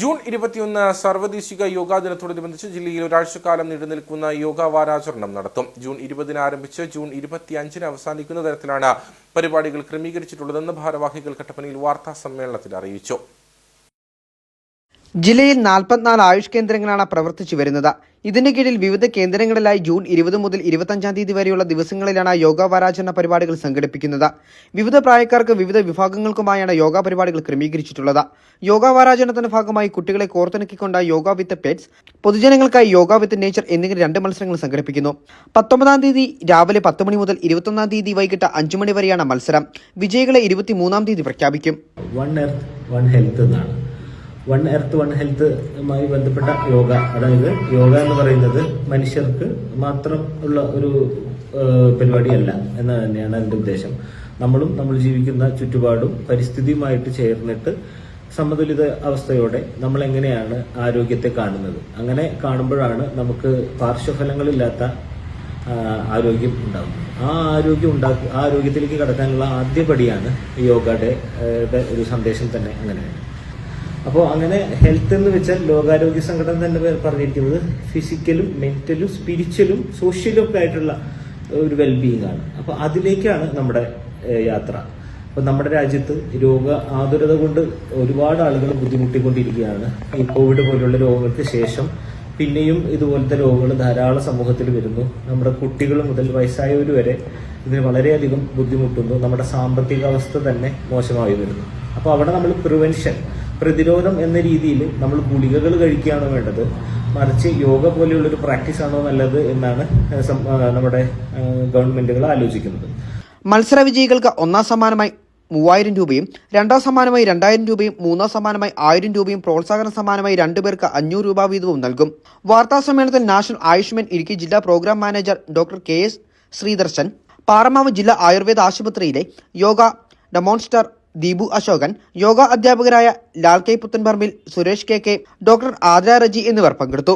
June ഇരുപത്തിയൊന്ന് സർവദേശിക യോഗാ ദിനത്തോടനുബന്ധിച്ച് ജില്ലയിൽ ഒരാഴ്ചക്കാലം നീണ്ടുനിൽക്കുന്ന യോഗ വാരാചരണം നടത്തും. ജൂൺ ഇരുപതിന് ആരംഭിച്ച് ജൂൺ ഇരുപത്തിയഞ്ചിന് അവസാനിക്കുന്ന തരത്തിലാണ് പരിപാടികൾ ക്രമീകരിച്ചിട്ടുള്ളതെന്ന് ഭാരവാഹികൾ കട്ടപ്പനയിൽ വാർത്താ സമ്മേളനത്തിൽ അറിയിച്ചു. ജില്ലയിൽ നാൽപ്പത്തിനാല് ആയുഷ് കേന്ദ്രങ്ങളാണ് പ്രവർത്തിച്ചു വരുന്നത്. ഇതിന്റെ കീഴിൽ വിവിധ കേന്ദ്രങ്ങളിലായി ജൂൺ ഇരുപത് മുതൽ ഇരുപത്തഞ്ചാം തീയതി വരെയുള്ള ദിവസങ്ങളിലാണ് യോഗ വാരാചരണ പരിപാടികൾ സംഘടിപ്പിക്കുന്നത്. വിവിധ പ്രായക്കാർക്ക് വിവിധ വിഭാഗങ്ങൾക്കുമായാണ് യോഗ പരിപാടികൾ ക്രമീകരിച്ചിട്ടുള്ളത്. യോഗ വാരാചരണത്തിന്റെ ഭാഗമായി കുട്ടികളെ കോർത്തിണക്കിക്കൊണ്ട് യോഗ വിത്ത് പെറ്റ്സ് പൊതുജനങ്ങൾക്കായി യോഗ വിത്ത് നേച്ചർ എന്നിങ്ങനെ രണ്ട് മത്സരങ്ങൾ സംഘടിപ്പിക്കുന്നു. പത്തൊമ്പതാം തീയതി രാവിലെ പത്ത് മണി മുതൽ ഇരുപത്തൊന്നാം തീയതി വൈകിട്ട് അഞ്ചു മണി വരെയാണ് മത്സരം. വിജയികളെ ഇരുപത്തിമൂന്നാം തീയതി പ്രഖ്യാപിക്കും. വൺ എർത്ത് വൺ ഹെൽത്ത് എന്നാണ്. വൺ എർത്ത് വൺ ഹെൽത്തുമായി ബന്ധപ്പെട്ട യോഗ. അതായത് യോഗ എന്ന് പറയുന്നത് മനുഷ്യർക്ക് മാത്രം ഉള്ള ഒരു പരിപാടിയല്ല എന്ന് തന്നെയാണ് അതിന്റെ ഉദ്ദേശം. നമ്മളും നമ്മൾ ജീവിക്കുന്ന ചുറ്റുപാടും പരിസ്ഥിതിയുമായിട്ട് ചേർന്നിട്ട് സമതുലിത അവസ്ഥയോടെ നമ്മൾ എങ്ങനെയാണ് ആരോഗ്യത്തെ കാണുന്നത്. അങ്ങനെ കാണുമ്പോഴാണ് നമുക്ക് പാർശ്വഫലങ്ങളില്ലാത്ത ആരോഗ്യം ഉണ്ടാകും ആ ആരോഗ്യം ഉണ്ടാക്കുക ആരോഗ്യത്തിലേക്ക് കടക്കാനുള്ള ആദ്യപടിയാണ് യോഗയുടെ ഒരു സന്ദേശം തന്നെ അങ്ങനെയാണ്. അപ്പോൾ അങ്ങനെ ഹെൽത്ത് എന്ന് വെച്ചാൽ ലോകാരോഗ്യ സംഘടന തന്നെ പറഞ്ഞിരിക്കുന്നത് ഫിസിക്കലും മെന്റലും സ്പിരിച്വലും സോഷ്യലും ഒക്കെ ആയിട്ടുള്ള ഒരു വെൽബീയിങ് ആണ്. അപ്പോൾ അതിലേക്കാണ് നമ്മുടെ യാത്ര. അപ്പോൾ നമ്മുടെ രാജ്യത്ത് രോഗ ആതുരത കൊണ്ട് ഒരുപാട് ആളുകൾ ബുദ്ധിമുട്ടിക്കൊണ്ടിരിക്കുകയാണ്. ഈ കോവിഡ് പോലുള്ള രോഗങ്ങൾക്ക് ശേഷം പിന്നെയും ഇതുപോലത്തെ രോഗങ്ങൾ ധാരാളം സമൂഹത്തിൽ വരുന്നു. നമ്മുടെ കുട്ടികൾ മുതൽ വയസ്സായവർ വരെ ഇതിന് വളരെയധികം ബുദ്ധിമുട്ടുന്നു. നമ്മുടെ സാമ്പത്തിക അവസ്ഥ തന്നെ മോശമായി വരുന്നു. അപ്പോൾ അവിടെ നമ്മൾ പ്രിവെൻഷൻ പ്രതിരോധം എന്ന രീതിയിൽ നമ്മൾ ഗുളികകൾ കഴിക്കുകയാണോ വേണ്ടത്. മറിച്ച് യോഗ പോലെയുള്ളൊരു പ്രാക്ടീസ് ആണോ നല്ലത് എന്നാണ് നമ്മുടെ ഗവൺമെന്റുകൾ ആലോചിക്കുന്നത്. മത്സര വിജയികൾക്ക് ഒന്നാം സമ്മാനമായി മൂവായിരം രൂപയും രണ്ടാം സമ്മാനമായി രണ്ടായിരം രൂപയും മൂന്നാം സമ്മാനമായി ആയിരം രൂപയും പ്രോത്സാഹന സമ്മാനമായി രണ്ടുപേർക്ക് അഞ്ഞൂറ് രൂപ വീതവും നൽകും. വാർത്താ സമ്മേളനത്തിൽ നാഷണൽ ആയുഷ്മാൻ ഇടുക്കി ജില്ലാ program manager doctor K S Sreedarshan Paramavu ജില്ലാ ആയുർവേദ ആശുപത്രിയിലെ യോഗ ഡെമോൺസ്റ്റർ ദീപു അശോകൻ യോഗ അധ്യാപകരായ Lal K Puthenparambil Suresh K K doctor Aadra Reji എന്നിവർ പങ്കെടുത്തു.